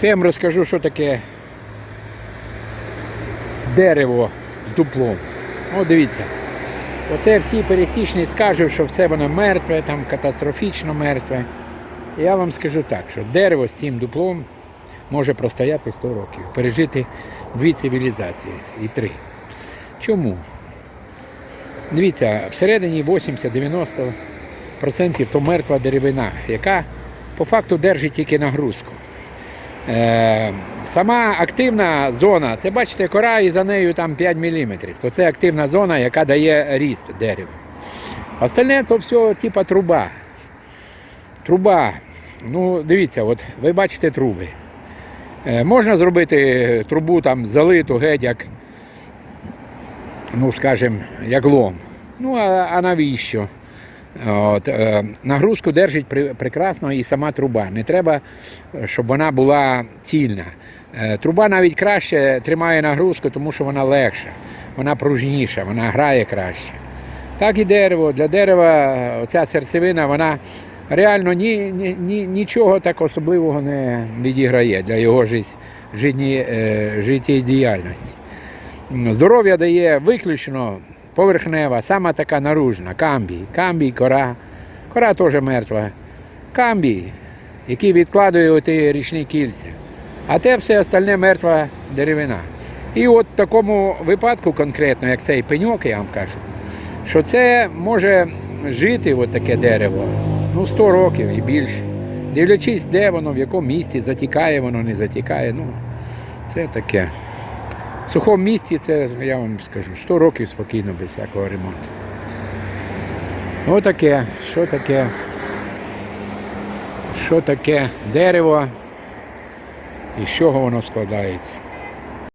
Це я вам розкажу, що таке дерево з дуплом. О, дивіться. Оце всі пересічні скажуть, що все воно мертве, там катастрофічно мертве. Я вам скажу так, що дерево з цим дуплом може простояти 100 років, пережити дві цивілізації і три. Чому? Дивіться, всередині 80-90% то мертва деревина, яка по факту держить тільки нагрузку. Е, сама активна зона, це бачите, кора і за нею там 5 мм. То це активна зона, яка дає ріст дереву. Остальне то все типа труба. Труба. Ну, дивіться, от ви бачите труби. Е, можна зробити трубу там залиту геть як, ну скажімо, як лом. Ну, а, а навіщо? От, е, нагрузку держить прекрасно і сама труба. Не треба, щоб вона була цільна. Е, труба навіть краще тримає нагрузку, тому що вона легша, вона пружніша, вона грає краще. Так і дерево. Для дерева е, оця серцевина, вона реально ні, ні, ні, нічого так особливого не відіграє для його життєдіяльності. Здоров'я дає виключно поверхнева, сама така наружна, камбій. Камбій, кора. Кора теж мертва. Камбій, який відкладує оті річні кільця. А те все остальне мертва деревина. І от в такому випадку конкретно, як цей пеньок, я вам кажу, що це може жити от таке дерево ну, 100 років і більше. Дивлячись, де воно, в якому місці, затікає воно, не затікає. Ну, це таке. В сухому місці це, я вам скажу, 100 років спокійно без всякого ремонту. Отаке, що таке, що таке дерево і з чого воно складається.